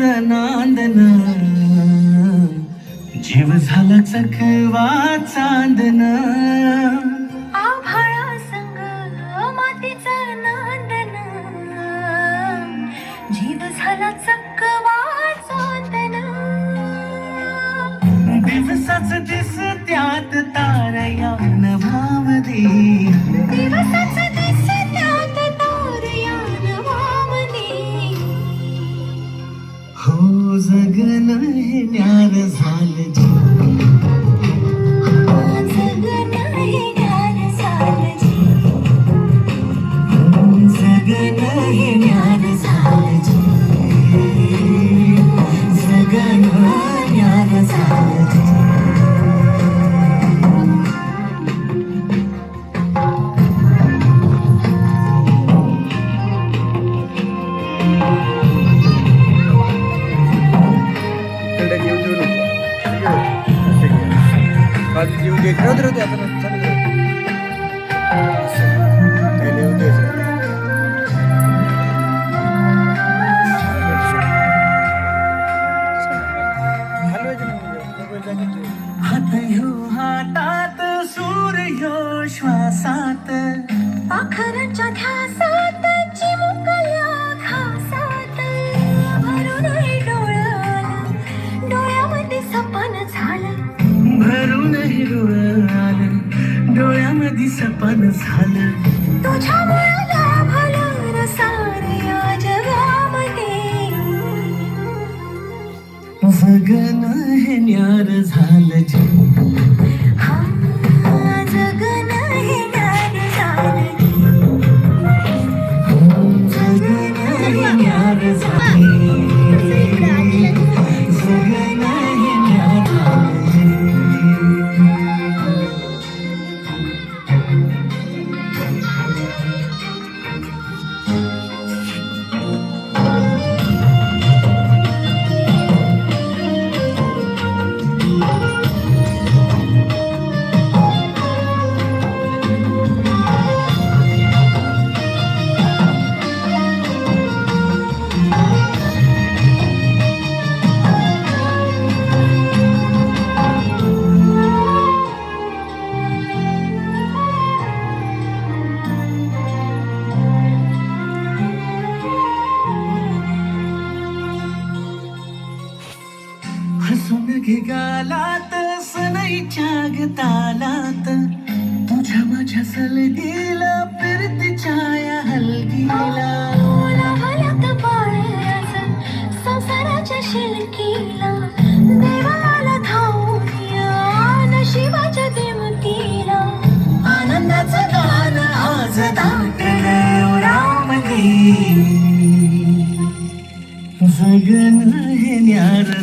नांदन जीव झाला चकवा चांदन. आभाळा संग मातीच नांदन. जीव झाला चकवा चांदन. दिवसाच दिस त्यात तारया नभावदे दिवसाच ज्ञान सारजी जगन हे न्यार झालं जी. जगन बाजू जीव घे राहू दे, राहू दे, आता नको, चालू दे. असं. त्याला येऊ द्यायचं. हलवायचं नाही. मोबाईल जागेत ठेव. हात ह्यो हातात सूर्य श्वासात पाखरांच्या ध्यासात चिमुकल्या झालं? भरून हिरवळ आलं. डोळ्यामध्ये सपन झालं. तुझ्या जगन हे न्यार झालं. गालात सनईच्या गतालात. तुझ्या माझ्या सलगीला फिरतीच्या या हलगीला. हलत पाळ्याचं संसाराच्या शिलकीला. देवाला धावून नशिबाच्या दिमतीला आनंदाचं गाणं आज दाटलं जगन हे न्यार